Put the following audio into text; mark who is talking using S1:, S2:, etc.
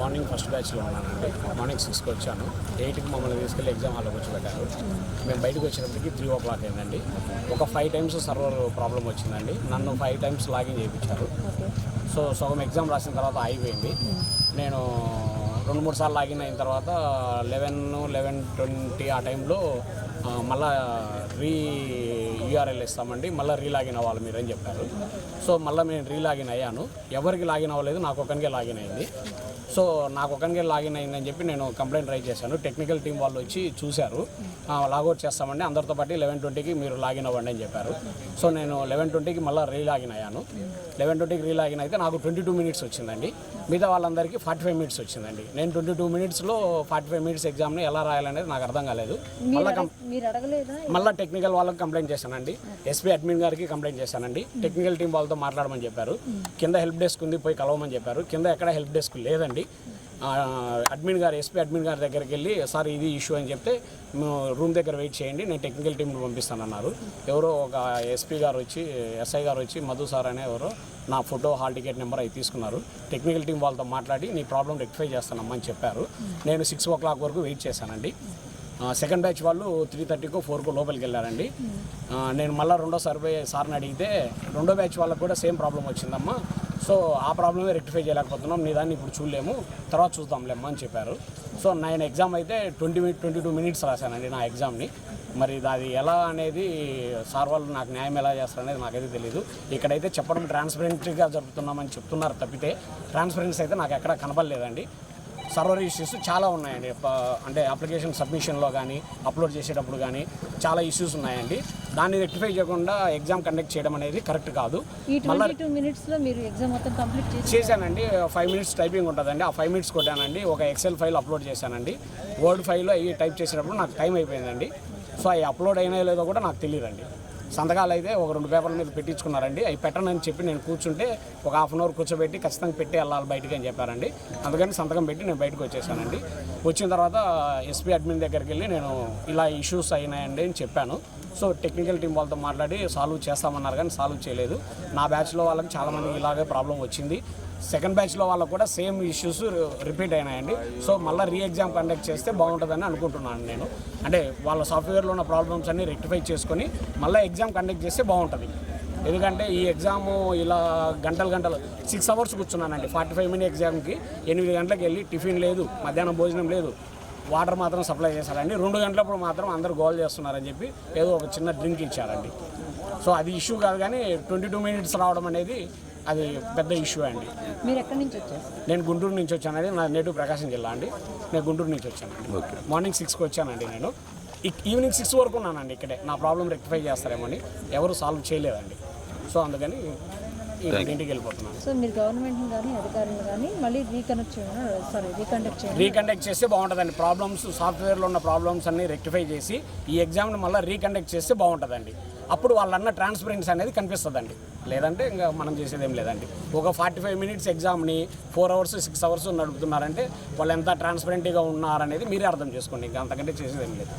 S1: Morning first బ్యాచ్లో ఉన్నానండి. Morning సిక్స్కి వచ్చాను. ఎయిట్కి మమ్మల్ని తీసుకెళ్ళి ఎగ్జామ్ హాల్లో కూర్చోబెట్టారు. మేము బయటకు వచ్చేటప్పటికి త్రీ ఓ క్లాక్ అయిందండి. ఒక ఫైవ్ టైమ్స్ సర్వర్ ప్రాబ్లం వచ్చిందండి. నన్ను ఫైవ్ టైమ్స్ లాగిన్ చేయించారు. సో సగం ఎగ్జామ్ రాసిన తర్వాత అయిపోయింది నేను రెండు మూడు సార్లు లాగిన్ అయిన తర్వాత లెవెన్ లెవెన్ ట్వంటీ ఆ టైంలో మళ్ళీ మళ్ళా రీ యూఆర్ఎల్ ఇస్తామండి. మళ్ళీ రీలాగిన్ అవ్వాలి మీరు అని చెప్పారు. సో మళ్ళీ నేను రీలాగిన్ అయ్యాను. ఎవరికి లాగిన్ అవ్వలేదు నాకు ఒకరికే లాగిన్ అయింది. సో నాకు ఒకరికే లాగిన్ అయిందని చెప్పి నేను కంప్లైంట్ ట్రై చేశాను. టెక్నికల్ టీం వాళ్ళు వచ్చి చూశారు. లాగౌట్ చేస్తామండి. అందరితో పాటు లెవెన్ ట్వంటీకి మీరు లాగిన్ అవ్వండి అని చెప్పారు. సో నేను లెవెన్ ట్వంటీకి మళ్ళీ రీలాగిన్ అయ్యాను. లెవెన్ ట్వంటీకి రీలాగిన్ అయితే నాకు ట్వంటీ టూ మినిట్స్ వచ్చిందండి. మిగతా వాళ్ళందరికీ ఫార్టీ ఫైవ్ మినిట్స్ వచ్చిందండి. నేను ట్వంటీ టూ మినిట్స్లో ఫార్టీ ఫైవ్ మినిట్స్ ఎగ్జామ్ని ఎలా రాయాలనేది నాకు అర్థం కాలేదు. మళ్ళీ మళ్ళీ టెక్నికల్ వాళ్ళకి కంప్లైంట్ చేశానండి. ఎస్పీ అడ్మిన్ గారికి కంప్లైంట్ చేశానండి. టెక్నికల్ టీం వాళ్ళతో మాట్లాడమని చెప్పారు. కింద హెల్ప్ డెస్క్ ఉంది పోయి కలవమని చెప్పారు. కింద ఎక్కడ హెల్ప్ డెస్క్ లేదండి. అడ్మిన్ గారు ఎస్పీ అడ్మిన్ గారి దగ్గరికి వెళ్ళి సార్ ఇది ఇష్యూ అని చెప్తే మేము రూమ్ దగ్గర వెయిట్ చేయండి నేను టెక్నికల్ టీంని పంపిస్తానన్నారు. ఎవరో ఒక ఎస్పీ గారు వచ్చి ఎస్ఐ గారు వచ్చి మధు సార్ అనే ఎవరో నా ఫోటో హాల్ టికెట్ నెంబర్ అవి తీసుకున్నారు. టెక్నికల్ టీం వాళ్ళతో మాట్లాడి నీ ప్రాబ్లం రెక్టిఫై చేస్తానమ్మని చెప్పారు. నేను సిక్స్ ఓ క్లాక్ వరకు వెయిట్ చేశానండి. సెకండ్ బ్యాచ్ వాళ్ళు త్రీ థర్టీకో ఫోర్కో లోపలికి వెళ్ళారండి. నేను మళ్ళీ రెండో సర్వే సార్ని అడిగితే రెండో బ్యాచ్ వాళ్ళకు కూడా సేమ్ ప్రాబ్లం వచ్చిందమ్మా సో ఆ ప్రాబ్లమే రెక్టిఫై చేయలేకపోతున్నాం. నీ దాన్ని ఇప్పుడు చూడలేము. తర్వాత చూద్దాంలేమ్మా అని చెప్పారు. సో నేను ఎగ్జామ్ అయితే twenty minute twenty two minutes రాశానండి నా ఎగ్జామ్ని. మరి అది ఎలా అనేది సార్ వాళ్ళు నాకు న్యాయం ఎలా చేస్తారనేది నాకైతే తెలియదు ఇక్కడైతే చెప్పడం ట్రాన్స్పరెంట్గా జరుపుతున్నామని చెప్తున్నారు తప్పితే ట్రాన్స్పరెన్సీ అయితే నాకు ఎక్కడ కనబడలేదండి సర్వర్ ఇష్యూస్ చాలా ఉన్నాయండి. అంటే అప్లికేషన్ సబ్మిషన్లో కానీ అప్లోడ్ చేసేటప్పుడు కానీ చాలా ఇష్యూస్ ఉన్నాయండి. దాన్ని రెక్టిఫై చేయకుండా ఎగ్జామ్ కండక్ట్ చేయడం అనేది కరెక్ట్ కాదు. చేశానండి. ఫైవ్ మినిట్స్ టైపింగ్ ఉంటుందండి. ఆ ఫైవ్ మినిట్స్ కొట్టానండి. ఒక ఎక్సెల్ ఫైల్ అప్లోడ్ చేశానండి. వర్డ్ ఫైల్లో అవి టైప్ చేసేటప్పుడు నాకు టైం అయిపోయిందండి. సో అవి అప్లోడ్ అయినా లేదో కూడా నాకు తెలియదండి. సంతకాలు అయితే ఒక రెండు పేపర్ల మీద పెట్టించుకున్నారండి. అవి పెట్టనని చెప్పి నేను కూర్చుంటే ఒక హాఫ్ అన్ అవర్ కూర్చోబెట్టి ఖచ్చితంగా పెట్టి వెళ్ళాలి బయటికి అని చెప్పారండి. అందుకని సంతకం పెట్టి నేను బయటకు వచ్చేసానండి. వచ్చిన తర్వాత ఎస్పీ అడ్మిన్ దగ్గరికి వెళ్ళి నేను ఇలా ఇష్యూస్ అయినాయండి అని చెప్పాను. సో టెక్నికల్ టీం వాళ్ళతో మాట్లాడి సాల్వ్ చేస్తామన్నారు కానీ సాల్వ్ చేయలేదు. నా బ్యాచ్లో వాళ్ళకి చాలామంది ఇలాగే ప్రాబ్లం వచ్చింది. సెకండ్ బ్యాచ్లో వాళ్ళకు కూడా సేమ్ ఇష్యూస్ రిపీట్ అయినాయండి. సో మళ్ళీ రీ ఎగ్జామ్ కండక్ట్ చేస్తే బాగుంటుందని అనుకుంటున్నాను నేను. అంటే వాళ్ళ సాఫ్ట్వేర్లో ఉన్న ప్రాబ్లమ్స్ అన్ని రెక్టిఫై చేసుకొని మళ్ళీ ఎగ్జామ్ కండక్ట్ చేస్తే బాగుంటుంది. ఎందుకంటే ఈ ఎగ్జాము ఇలా గంటలు గంటలు సిక్స్ అవర్స్ కూర్చున్నానండి. ఫార్టీ ఫైవ్ మినిట్ ఎగ్జామ్కి ఎనిమిది గంటలకు వెళ్ళి టిఫిన్ లేదు మధ్యాహ్నం భోజనం లేదు. వాటర్ మాత్రం సప్లై చేశారండి. రెండు గంటలప్పుడు మాత్రం అందరూ గోల్ చేస్తున్నారని చెప్పి ఏదో ఒక చిన్న డ్రింక్ ఇచ్చారండి. సో అది ఇష్యూ కాదు కానీ ట్వంటీ టూ మినిట్స్ రావడం అనేది అది పెద్ద ఇష్యూ అండి.
S2: మీరు ఎక్కడి నుంచి వచ్చారు
S1: నేను గుంటూరు నుంచి వచ్చానండి. నా నేటివ్ ప్రకాశం జిల్లా అండి. నేను గుంటూరు నుంచి వచ్చానండి. మార్నింగ్ సిక్స్కి వచ్చానండి నేను. ఈవినింగ్ సిక్స్ వరకు ఉన్నానండి ఇక్కడే. నా ప్రాబ్లం రెక్టిఫై చేస్తారేమని ఎవరు సాల్వ్ చేయలేదండి. సో అందుకని ఇంటికి వెళ్ళిపోతున్నాను.
S2: సో మీరు గవర్నమెంట్ని కానీ అధికారులను కానీ మళ్ళీ రీకనెక్ట్ చేయమని సారీ రీకండక్ట్ చేయండి
S1: రీకండక్ట్ చేస్తే బాగుంటుందండి. ప్రాబ్లమ్స్ సాఫ్ట్వేర్లో ఉన్న ప్రాబ్లమ్స్ అన్ని రెక్టిఫై చేసి ఈ ఎగ్జామ్ని మళ్ళీ రీకండక్ట్ చేస్తే బాగుంటుందండి. అప్పుడు వాళ్ళన్న ట్రాన్స్పరెన్సీ అనేది కనిపిస్తుందండి. లేదంటే ఇంకా మనం చేసేది ఏం లేదండి. ఒక ఫార్టీ ఫైవ్ మినిట్స్ ఎగ్జామ్ని ఫోర్ అవర్స్ సిక్స్ అవర్స్ నడుపుతున్నారంటే వాళ్ళు ఎంత ట్రాన్స్పరెంట్గా ఉన్నారనేది మీరే అర్థం చేసుకోండి. ఇంకా అంతకంటే చేసేది ఏం లేదు